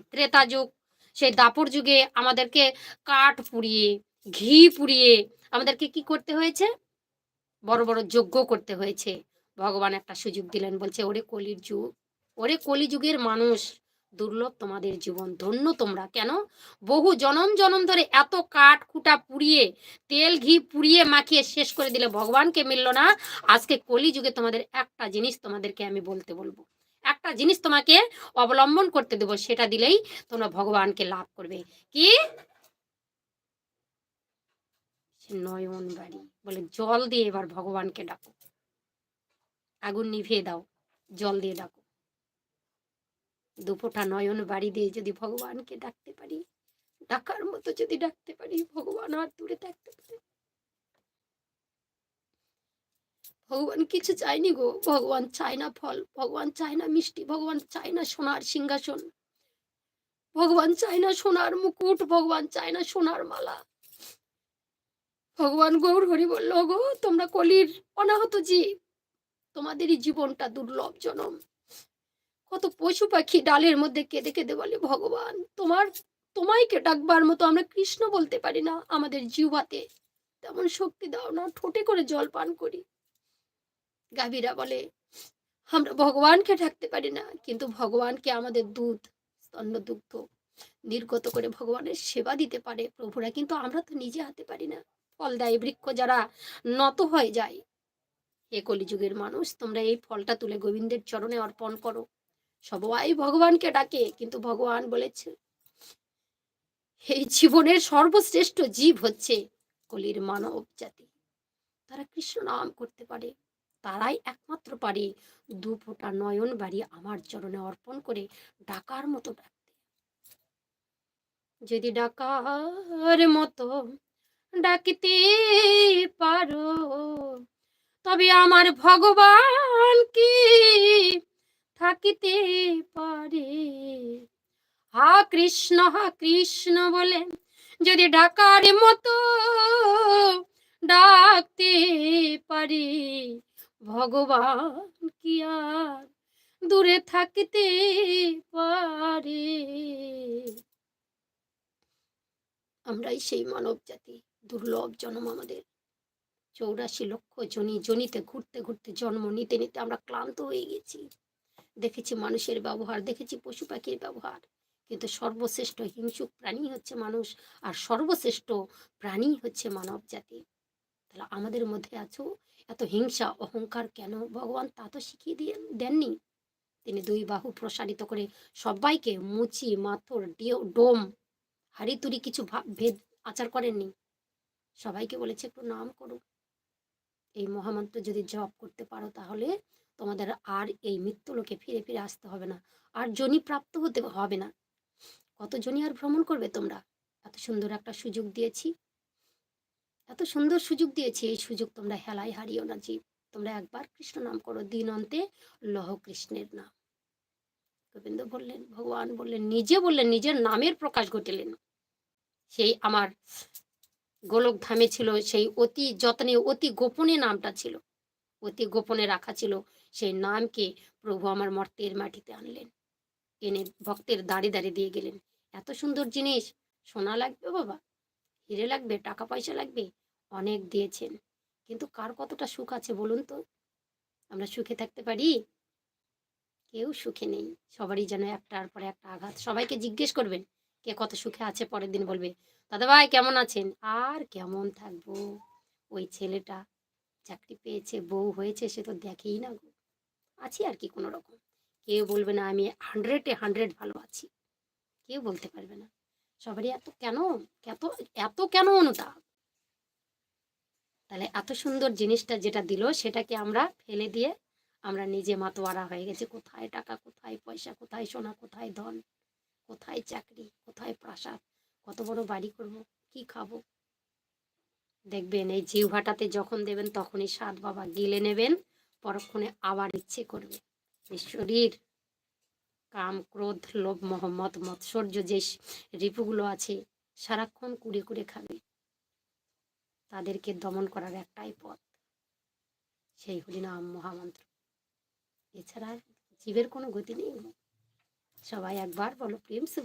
ত্রেতা যুগ, সেই দাপর যুগে আমাদেরকে কাঠ পুড়িয়ে, ঘি পুড়িয়ে আমাদেরকে কি করতে হয়েছে? বড় বড় যজ্ঞ করতে হয়েছে। ভগবান একটা সুযোগ দিলেন, বলছে, ওরে কলির যুগ, ওরে কলিযুগের মানুষ, দুর্লভ তোমাদের জীবন, ধন্য তোমরা। কেন? বহু জনম জনম ধরে এত কাঠ কুটা পুড়িয়ে, তেল, ঘি পুড়িয়ে মাখিয়ে শেষ করে দিলে ভগবানকে মিলল না। আজকে কলিযুগে তোমাদের একটা জিনিস তোমাদেরকে আমি বলতে বলব। একটা জিনিস তোমাকে অবলম্বন করতে দেবো, সেটা দিলেই তোমরা ভগবানকে লাভ করবে। কি? নয়ন বাড়ি বলে জল দিয়ে এবার ভগবানকে ডাকো। আগুন নিভিয়ে দাও, জল দিয়ে ডাকো। দুপোটা নয়ন বাড়ি দিয়ে যদি ভগবানকে ডাকতে পারি, ডাকার মতো যদি ডাকতে পারি, ভগবান আর দূরে থাকতে পারে। ভগবান কিছু চাইনি গো। ভগবান চায় না ফল, ভগবান চায় না মিষ্টি, ভগবান চায় না সোনার সিংহাসন। ভগবান চায় না সোনার মুকুট, ভগবান চায় না সোনার মালা। ভগবান গৌর হরি বলল গো তোমরা কলির অনাহত জীব। তোমাদেরই জীবনটা দুর্লভ জনম। কত পশু পাখি ডালের মধ্যে কেঁদে কেঁদে বলে, ভগবান, তোমার, তোমাইকে ডাকবার মতো আমরা কৃষ্ণ বলতে পারি না আমাদের জিহ্বাতে। তেমন শক্তি দাও না, ঠোঁটে করে জল পান করি। গাভীরা বলে, আমরা ভগবানকে ডাকতে পারি না, কিন্তু ভগবানকে আমাদের দুধ, স্তন্য দুগ্ধ, নির্গত করে ভগবানের সেবা দিতে পারে। প্রভুরা কিন্তু আমরা তো নিজে হাতে পারি না। ফল দেয় বৃক্ষ যারা নত হয়ে যায় এ কলিযুগের মানুষ, তোমরা এই ফলটা তুলে গোবিন্দের চরণে অর্পণ করো। সবাই ভগবানকে ডাকে, কিন্তু ভগবান বলেছে এই জীবনের সর্বশ্রেষ্ঠ জীব হচ্ছে কলির মানব জাতি। তারা কৃষ্ণ নাম করতে পারে। তারাই একমাত্র পারে দু ফোঁটা নয়ন বাড়ি আমার চরণে অর্পণ করে ডাকার মতো ডাকতে। যদি ডাকার মতো ডাকিতে পারো, তবে আমার ভগবান কি থাকিতে পারে? হা কৃষ্ণ হা কৃষ্ণ বলে যদি ডাকার মতো ডাকতে পারি ভগবান কি আর দূরে থাকিতে পারে? আমরাই সেই মানব জাতি, দুর্লভ জন্ম আমাদের। চৌরাশি লক্ষ জনি জনিতে ঘুরতে ঘুরতে জন্ম নিতে নিতে আমরা ক্লান্ত হয়ে গেছি। দেখেছি মানুষের ব্যবহার, দেখেছি পশু পাখির ব্যবহার। কিন্তু সর্বশ্রেষ্ঠ হিংসুক প্রাণী হচ্ছে মানুষ, আর সর্বশ্রেষ্ঠ প্রাণী হচ্ছে মানব জাতি। তাহলে আমাদের মধ্যে আছো এত হিংসা, অহংকার কেন? ভগবান তা তো শিখিয়ে দিয়ে, দেননি। তিনি দুই বাহু প্রসারিত করে সবাইকে মুচি, মাথর, ডিও- ডোম হাড়ি তুড়ি কিছু ভেদ আচার করেননি। সবাইকে বলেছে একটু নাম করো। এই মহামন্ত্র যদি জপ করতে পারো তাহলে তোমাদের আর এই মৃত্যুলোকে ফিরে ফিরে আসতে হবে না। আর জনি প্রাপ্ত হতে হবে না। কত জনি আর ভ্রমণ করবে তোমরা? এত সুন্দর একটা সুযোগ দিয়েছি। এত সুন্দর সুযোগ দিয়েছি, এই সুযোগ তোমরা হেলায় হারিও না জীব। তোমরা একবার কৃষ্ণ নাম করো দিন অন্তে লহ কৃষ্ণের নাম। গোবিন্দ বললেন, ভগবান বললেন, নিজে বললেন, নিজের নামের প্রকাশ ঘটিলেন। সেই আমার গোলক ধামে ছিল, সেই অতি যত্নে, অতি গোপনে নামটা ছিল। অতি গোপনে রাখা ছিল, সেই নামকে প্রভু আমার মর্তের মাটিতে আনলেন। এনে ভক্তের দাঁড়ি দাঁড়িয়ে দিয়ে গেলেন। এত সুন্দর জিনিস, সোনা লাগবে বাবা? হিরে লাগবে, টাকা পয়সা লাগবে? অনেক দিয়েছেন। কিন্তু কার কতটা সুখ আছে বলুন তো? আমরা সুখে থাকতে পারি? কেউ সুখে নেই। সবারই যেন একটার পরে একটা আঘাত। সবাইকে জিজ্ঞেস করবেন, কে কত সুখে আছে পরের দিন বলবে, দাদা ভাই, কেমন আছেন? আর কেমন থাকব? ওই ছেলেটা চাকরি পেয়েছে, বউ হয়েছে, সে তো দেখেই না গো। আছি আর কি কোনো রকম। কেউ বলবে না, আমি হান্ড্রেডে হান্ড্রেড ভালো আছি। কেউ বলতে পারবে না। সবারই এত কেন? এত এত কেন অনুতাপ? তাহলে এত সুন্দর জিনিসটা যেটা দিল, সেটাকে আমরা ফেলে দিয়ে আমরা নিজে মাতোয়ারা হয়ে গেছি। কোথায় টাকা, কোথায় পয়সা, কোথায় সোনা, কোথায় ধন, কোথায় চাকরি, কোথায় প্রাসাদ, কত বড় বাড়ি করব, কি খাব? দেখবেন এই জিহ্বাটাতে যখন দেবেন, তখনই স্বাদ বাবা গিলে নেবেন, পরক্ষণে আবার ইচ্ছে করবে। শরীর, কাম, ক্রোধ, লোভ, মোহাম্মদ, মৎসর্য যে রিপুগুলো আছে, সারাক্ষণ কুড়ে কুড়ে খাবে। তাদেরকে দমন করার একটাই পথ। সেই হরিনাম মহামন্ত্র। এছাড়া জীবের কোনো গতি নেই। সবাই একবার বলো প্রেমসে